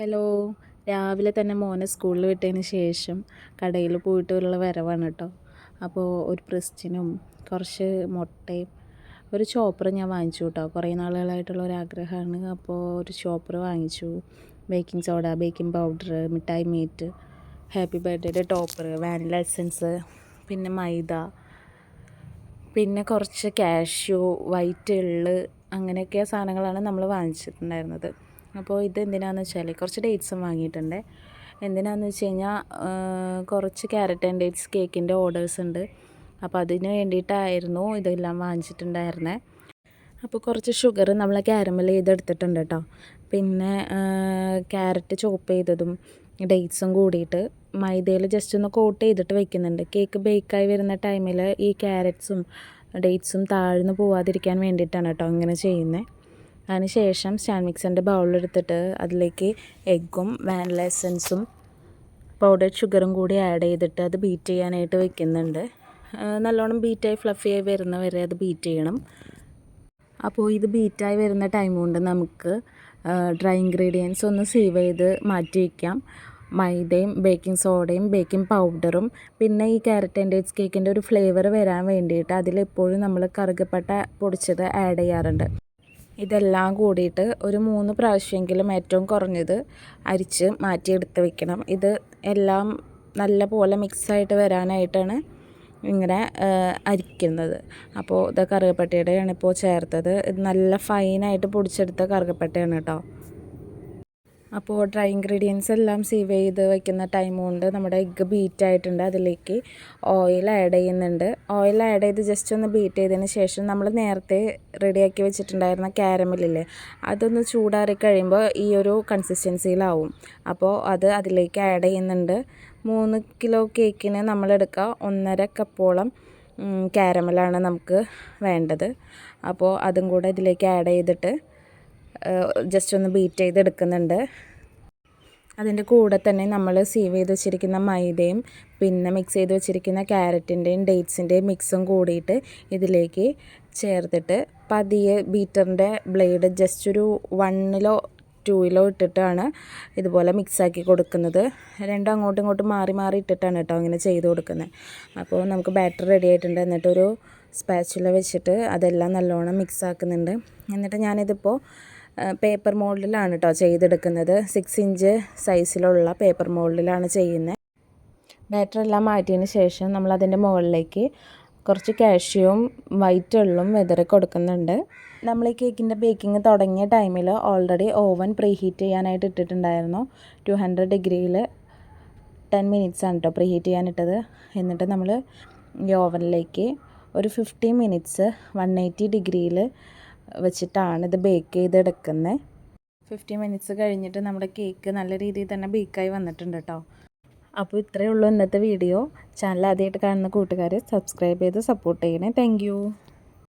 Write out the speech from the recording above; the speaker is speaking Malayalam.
ഹലോ. രാവിലെ തന്നെ മോനെ സ്കൂളിൽ വിട്ടതിന് ശേഷം കടയിൽ പോയിട്ടുള്ള വരവാണ് കേട്ടോ. അപ്പോൾ ഒരു പ്രിസ്റ്റിനും കുറച്ച് മുട്ടയും ഒരു ചോപ്പർ ഞാൻ വാങ്ങിച്ചു കേട്ടോ. കുറേ നാളുകളായിട്ടുള്ള ഒരു ആഗ്രഹമാണ്. അപ്പോൾ ഒരു ചോപ്പർ വാങ്ങിച്ചു. ബേക്കിംഗ് സോഡ ബേക്കിംഗ് പൗഡർ മിഠായി മീറ്റ് ഹാപ്പി ബർത്ത്ഡേയുടെ ടോപ്പർ വാനില എസൻസ് പിന്നെ മൈദ പിന്നെ കുറച്ച് കാഷ്യൂ വൈറ്റ് എള്ള് അങ്ങനെയൊക്കെ സാധനങ്ങളാണ് നമ്മൾ വാങ്ങിച്ചിട്ടുണ്ടായിരുന്നത്. അപ്പോൾ ഇത് എന്തിനാണെന്ന് വെച്ചാൽ കുറച്ച് ഡേറ്റ്സും വാങ്ങിയിട്ടുണ്ട്. എന്തിനാണെന്ന് വെച്ച് കഴിഞ്ഞാൽ കുറച്ച് ക്യാരറ്റ് ആൻഡ് ഡേറ്റ്സ് കേക്കിന്റെ ഓർഡേഴ്സ് ഉണ്ട്. അപ്പോൾ അതിന് വേണ്ടിയിട്ടായിരുന്നു ഇതെല്ലാം വാങ്ങിച്ചിട്ടുണ്ടായിരുന്നത് അപ്പോൾ കുറച്ച് ഷുഗർ നമ്മൾ ക്യാരമൽ ചെയ്തെടുത്തിട്ടുണ്ട് കേട്ടോ. പിന്നെ ക്യാരറ്റ് ചോപ്പ് ചെയ്തതും ഡേറ്റ്സും കൂടിയിട്ട് മൈദയിൽ ജസ്റ്റ് ഒന്ന് കോട്ട് ചെയ്തിട്ട് വെക്കുന്നുണ്ട്. കേക്ക് ബേക്കായി വരുന്ന ടൈമിൽ ഈ ക്യാരറ്റ്സും ഡേറ്റ്സും താഴ്ന്നു പോവാതിരിക്കാൻ വേണ്ടിയിട്ടാണ് കേട്ടോ ഇങ്ങനെ ചെയ്യുന്നത് അതിന് ശേഷം സ്റ്റാൻഡ് മിക്സറിന്റെ ബൗളിലെടുത്തിട്ട് അതിലേക്ക് എഗ്ഗും വാനില എസൻസും പൗഡർ ഷുഗറും കൂടി ആഡ് ചെയ്തിട്ട് അത് ബീറ്റ് ചെയ്യാനായിട്ട് വെക്കുന്നുണ്ട്. നല്ലോണം ബീറ്റായി ഫ്ലഫിയായി വരുന്ന വരെ അത് ബീറ്റ് ചെയ്യണം. അപ്പോൾ ഇത് ബീറ്റായി വരുന്ന ടൈം കൊണ്ട് നമുക്ക് ഡ്രൈ ഇൻഗ്രീഡിയൻസ് ഒന്ന് സേവ് ചെയ്ത് മാറ്റി വയ്ക്കാം മൈദയും ബേക്കിംഗ് സോഡയും ബേക്കിംഗ് പൗഡറും പിന്നെ ഈ ക്യാരറ്റ് ആൻഡ് ഡേറ്റ്സ് കേക്കിന്റെ ഒരു ഫ്ലേവർ വരാൻ വേണ്ടിയിട്ട് അതിലെപ്പോഴും നമ്മൾ കറുകപ്പട്ട പൊടിച്ചത് ആഡ് ചെയ്യാറുണ്ട്. ഇതെല്ലാം കൂടിയിട്ട് ഒരു മൂന്ന് പ്രാവശ്യമെങ്കിലും ഏറ്റവും കുറഞ്ഞത് അരിച്ച് മാറ്റിയെടുത്ത് വെക്കണം. ഇത് എല്ലാം നല്ല പോലെ മിക്സായിട്ട് വരാനായിട്ടാണ് ഇങ്ങനെ അരിക്കുന്നത്. അപ്പോൾ ഇത് കറുകപ്പട്ടയുടെയാണ് ഇപ്പോൾ ചേർത്തത്. ഇത് നല്ല ഫൈനായിട്ട് പൊടിച്ചെടുത്ത കറുകപ്പട്ടയാണ് കേട്ടോ. അപ്പോൾ ഡ്രൈ ഇൻഗ്രീഡിയൻസ് എല്ലാം സേവ് ചെയ്ത് വയ്ക്കുന്ന ടൈമും ഉണ്ട്. നമ്മുടെ എഗ്ഗ് ബീറ്റ് ആയിട്ടുണ്ട്. അതിലേക്ക് ഓയിൽ ആഡ് ചെയ്യുന്നുണ്ട്. ഓയിൽ ആഡ് ചെയ്ത് ജസ്റ്റ് ഒന്ന് ബീറ്റ് ചെയ്തതിന് ശേഷം നമ്മൾ നേരത്തെ റെഡിയാക്കി വെച്ചിട്ടുണ്ടായിരുന്ന ക്യാരമലില്ലേ അതൊന്ന് ചൂടാറി കഴിയുമ്പോൾ ഈ ഒരു കൺസിസ്റ്റൻസിയിലാവും അപ്പോൾ അത് അതിലേക്ക് ആഡ് ചെയ്യുന്നുണ്ട്. മൂന്ന് കിലോ കേക്കിന് നമ്മളെടുക്കുക ഒന്നര കപ്പോളം ക്യാരമലാണ് നമുക്ക് വേണ്ടത്. അപ്പോൾ അതും കൂടെ ഇതിലേക്ക് ആഡ് ചെയ്തിട്ട് ജസ്റ്റ് ഒന്ന് ബീറ്റ് ചെയ്തെടുക്കുന്നുണ്ട്. അതിന്റെ കൂടെ തന്നെ നമ്മൾ സീവ് ചെയ്ത് വെച്ചിരിക്കുന്ന മൈദയും പിന്നെ മിക്സ് ചെയ്ത് വെച്ചിരിക്കുന്ന ക്യാരറ്റിന്റെയും ഡേറ്റ്സിന്റെയും മിക്സും കൂടിയിട്ട് ഇതിലേക്ക് ചേർത്തിട്ട് പതിയെ ബീറ്ററിന്റെ ബ്ലേഡ് ജസ്റ്റ് ഒരു വണ്ണിലോ ടൂയിലോ ഇട്ടിട്ടാണ് ഇതുപോലെ മിക്സാക്കി കൊടുക്കുന്നത്. രണ്ടും അങ്ങോട്ടും ഇങ്ങോട്ടും മാറി മാറി ഇട്ടിട്ടാണ് കേട്ടോ അങ്ങനെ ചെയ്ത് കൊടുക്കുന്നത് അപ്പോൾ നമുക്ക് ബാറ്റർ റെഡി ആയിട്ടുണ്ട്. എന്നിട്ടൊരു സ്പാച്ചുല വെച്ചിട്ട് അതെല്ലാം നല്ലോണം മിക്സാക്കുന്നുണ്ട് എന്നിട്ട് ഞാനിതിപ്പോൾ പേപ്പർ മോൾഡിലാണ് കേട്ടോ ചെയ്തെടുക്കുന്നത്. സിക്സ് ഇഞ്ച് സൈസിലുള്ള പേപ്പർ മോൾഡിലാണ് ചെയ്യുന്നത്. ബാറ്റർ എല്ലാം മാറ്റിയതിന് ശേഷം നമ്മൾ അതിന്റെ മുകളിലേക്ക് കുറച്ച് കാഷ്യൂവും വൈറ്റ് ഉള്ളും വെതറി കൊടുക്കുന്നുണ്ട്. നമ്മൾ ഈ കേക്കിന്റെ ബേക്കിംഗ് തുടങ്ങിയ ടൈമിൽ ഓൾറെഡി ഓവൻ പ്രീ ഹീറ്റ് ചെയ്യാനായിട്ട് ഇട്ടിട്ടുണ്ടായിരുന്നു. ടു ഹൺഡ്രഡ് ഡിഗ്രിയിൽ ടെൻ മിനിറ്റ്സ് ആണ് കേട്ടോ പ്രീ ഹീറ്റ് ചെയ്യാനിട്ടത് എന്നിട്ട് നമ്മൾ ഈ ഓവനിലേക്ക് ഒരു ഫിഫ്റ്റി മിനിറ്റ്സ് വൺ എയ്റ്റി ഡിഗ്രിയിൽ വെച്ചിട്ടാണ് ഇത് ബേക്ക് ചെയ്തെടുക്കുന്നത് ഫിഫ്റ്റി മിനിറ്റ്സ് കഴിഞ്ഞിട്ട് നമ്മുടെ കേക്ക് നല്ല രീതിയിൽ തന്നെ ബേക്കായി വന്നിട്ടുണ്ട് കേട്ടോ അപ്പോൾ ഇത്രയേ ഉള്ളൂ ഇന്നത്തെ വീഡിയോ ചാനൽ ആദ്യമായിട്ട് കാണുന്ന കൂട്ടുകാർ സബ്സ്ക്രൈബ് ചെയ്ത് സപ്പോർട്ട് ചെയ്യണേ. താങ്ക്